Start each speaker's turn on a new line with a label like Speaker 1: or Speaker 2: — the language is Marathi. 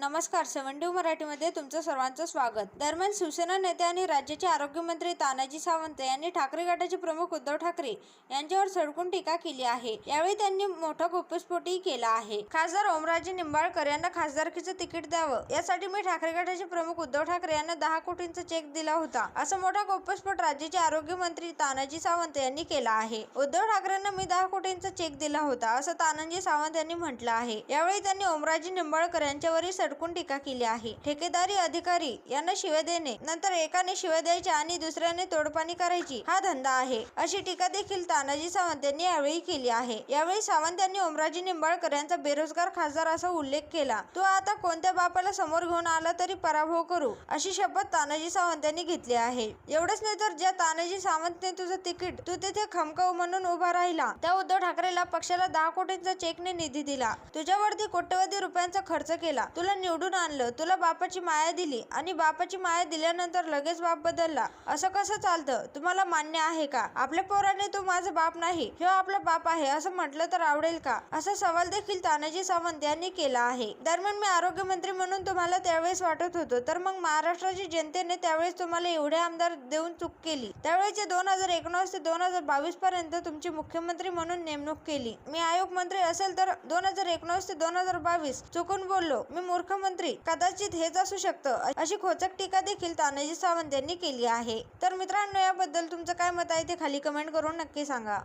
Speaker 1: नमस्कार सेवन टू मराठीमध्ये तुमचं सर्वांचं स्वागत. दरम्यान शिवसेना नेते आणि राज्याचे आरोग्यमंत्री तानाजी सावंत यांनी ठाकरे गटाचे प्रमुख उद्धव ठाकरे यांच्यावर सडकून टीका केली आहे. यावेळी त्यांनी मोठा गोपस्फोटही केला आहे. खासदार ओमराजे निंबाळकर यांना खासदारकीचं तिकीट द्यावं. यासाठी मी ठाकरे गटाचे प्रमुख उद्धव ठाकरे यांना दहा कोटींचा चेक दिला होता. असा मोठा गोपस्फोट राज्याचे आरोग्यमंत्री तानाजी सावंत यांनी केला आहे. उद्धव ठाकरेंना मी दहा कोटींचा चेक दिला होता असं तानाजी सावंत यांनी म्हटलं आहे. यावेळी त्यांनी ओमराजे निंबाळकर यांच्यावरही सडकून टीका केली आहे. ठेकेदारी अधिकारी यांना शिव्या देणे नंतर एकाने शिव्या द्यायच्या आणि दुसऱ्याने तोडपाणी करायची हा धंदा आहे. अशी टीका देखील तानाजी सावंत यांनी यावेळी केली आहे. यावेळी सावंत यांनी उमराजी निंबाळकर यांचा बेरोजगार खासदार असा उल्लेख केला. तो आता कोणत्या बापाला समोर घेऊन आला तरी पराभव करू अशी शपथ तानाजी सावंत यांनी घेतली आहे. एवढंच नाही तर ज्या तानाजी सावंतने तुझं तिकीट तू तिथे खमकाव म्हणून उभा राहिला. त्या उद्धव ठाकरेला पक्षाला दहा कोटींचा चेकने निधी दिला. तुझ्यावरती कोट्यवधी रुपयांचा खर्च केला. तुला निवडून आणलं. तुला बापाची माया दिली आणि बापाची माया दिल्यानंतर लगेच बाप बदलला. असं कसं चालतं? तुम्हाला मान्य आहे का? आपल्या पोराने तो माझा बाप नाही हे आपला बाप आहे असं म्हटलं तर आवडेल का? असा सवाल देखील तानाजी सावंत यांनी केला आहे. दरम्यान मी आरोग्यमंत्री म्हणून तुम्हाला त्यावेळेस वाटत होतो तर मग महाराष्ट्राची जनतेने त्यावेळेस तुम्हाला एवढे आमदार देऊन चूक केली. त्यावेळेचे दोन हजार एकोणावीस ते दोन हजार बावीस पर्यंत तुमची मुख्यमंत्री म्हणून नेमणूक केली. मी आयोग मंत्री असेल तर दोन हजार एकोणावीस ते दोन हजार बावीस चुकून बोललो. मी मूर्ख मंत्री कदाचित हेच असू शकतं अशी खोचक टीका देखील तानाजी सावंत यांनी केली आहे. तर मित्रांनो याबद्दल तुमचं काय मत आहे ते खाली कमेंट करून नक्की सांगा.